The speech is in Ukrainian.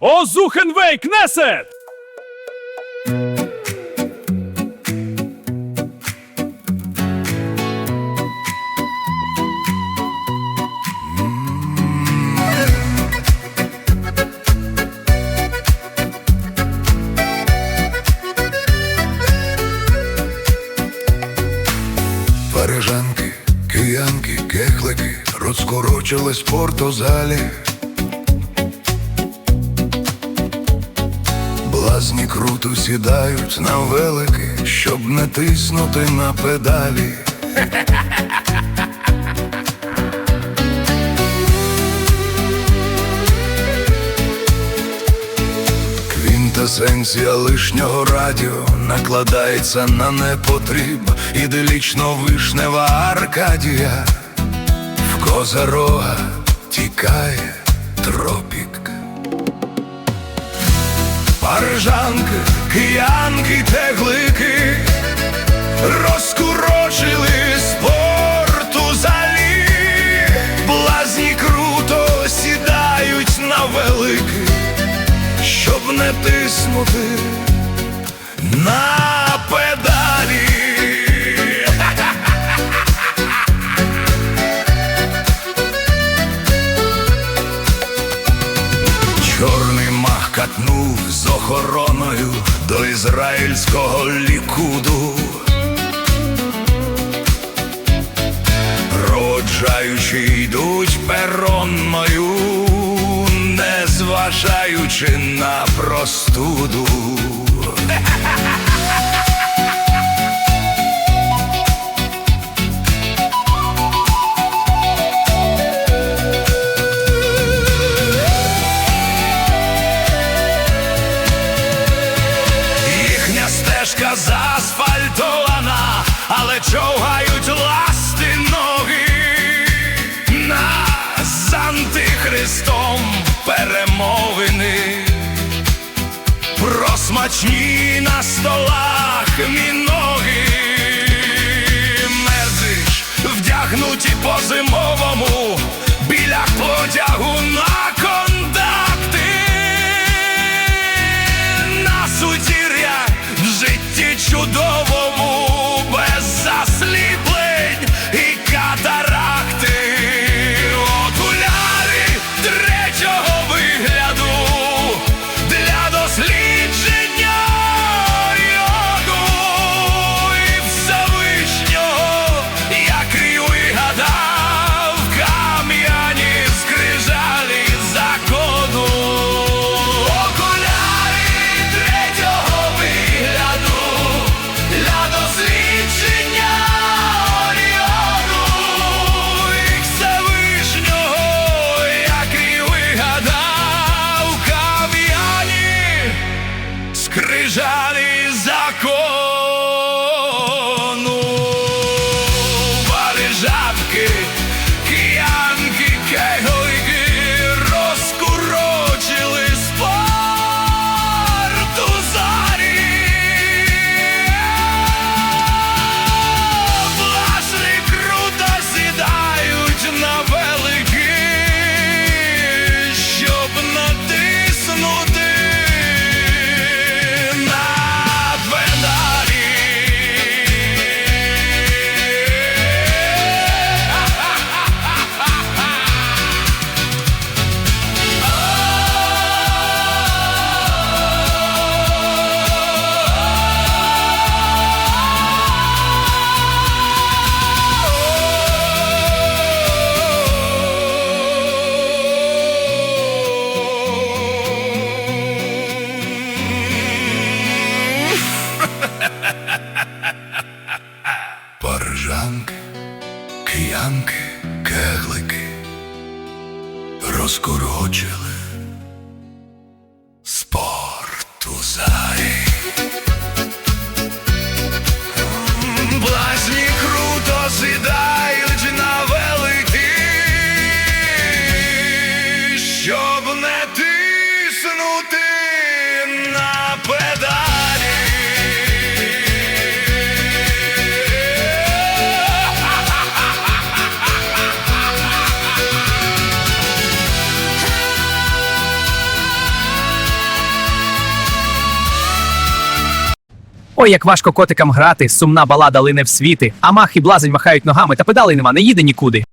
Озухенвей Кнесет! Парижанки, киянки, кехлики розкорочили спорт у Круто сідають на велики, щоб не тиснути на педалі. Квінтесенція лишнього радіо накладається на непотріб, іделічно вишнева Аркадія, в козарога тікає тропік. Парижанки, киянки, теглики розкурочили спорту залі, блазні круто сідають на великий щоб не тиснути на мах катнув з охороною до ізраїльського лікуду. роджаючи йдуть перонною, не зважаючи на простуду. човгають ласти ноги нас з антихристом перемовини. Про смачні на столах міноги Мерзиш, вдягнуті по зимовому біля потягу на контакти на сутір'я в житті чудовому Парижанки, киянки, кеглики розкорочили спорту зарі. Блазні круто сідають Ой, як важко котикам грати, сумна балада лине в світи, а мах і блазень махають ногами, та педалей нема, не їде нікуди.